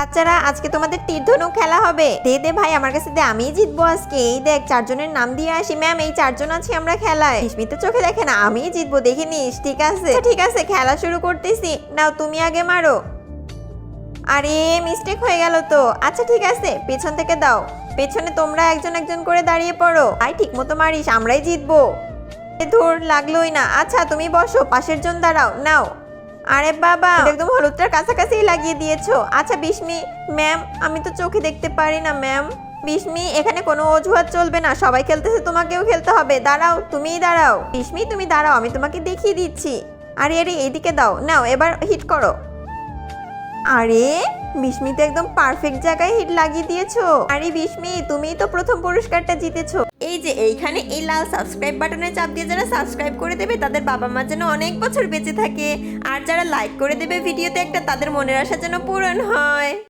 বাচ্চারা আজকে তোমাদের তীর ধনুক খেলা হবে। দে দে ভাই আমার কাছে দে আমিই জিতবো আজকে। এই দেখ চারজনের নাম দিয়ে আসি। ম্যাম এই চারজন আছি আমরা খেলায়। বিস্মিত চোখে দেখে না আমিই জিতবো দেখে নিস ঠিক আছে? আচ্ছা, ঠিক আছে খেলা শুরু করতেছি। নাও তুমি আগে মারো। আরে মিস্টেক হয়ে গেল তো। আচ্ছা ঠিক আছে পেছন থেকে দাও। পেছনে তোমরা একজন একজন করে দাঁড়িয়ে পড়ো। আই ঠিক মতো মারিস আমরাই জিতবো। ধুর লাগলোই না। আচ্ছা তুমি বসো পাশের জন দাঁড়াও নাও। আরে বাবা। একদম হলুদটার কাছাকাছি লাগিয়ে দিয়েছ। আচ্ছা বিস্মি, ম্যাম, আমি তো চোখে দেখতে পারি না, ম্যাম। বিস্মি, এখানে কোনো অজুহাত চলবে না। সবাই খেলতেছে, তোমাকেও খেলতে হবে। দাঁড়াও, তুমিই দাঁড়াও। বিস্মি, তুমি দাঁড়াও, আমি তোমাকে দেখিয়ে দিচ্ছি। আরে আরে এইদিকে দাও। নাও, এবার হিট করো। আরে, বিস্মি, তো একদম পারফেক্ট জায়গায় হিট লাগিয়ে দিয়েছ। আরে, বিস্মি, তুমিই তো প্রথম পুরস্কারটা জিতেছো। যে এইখানে এই লাল সাবস্ক্রাইব বাটনে চাপ দিয়ে যারা সাবস্ক্রাইব করে দেবে, তাদের বাবা মা যেন অনেক বছর বেঁচে থাকে। আর যারা লাইক করে দেবে ভিডিওতে একটা, তাদের মনের আশা যেন পূরণ হয়।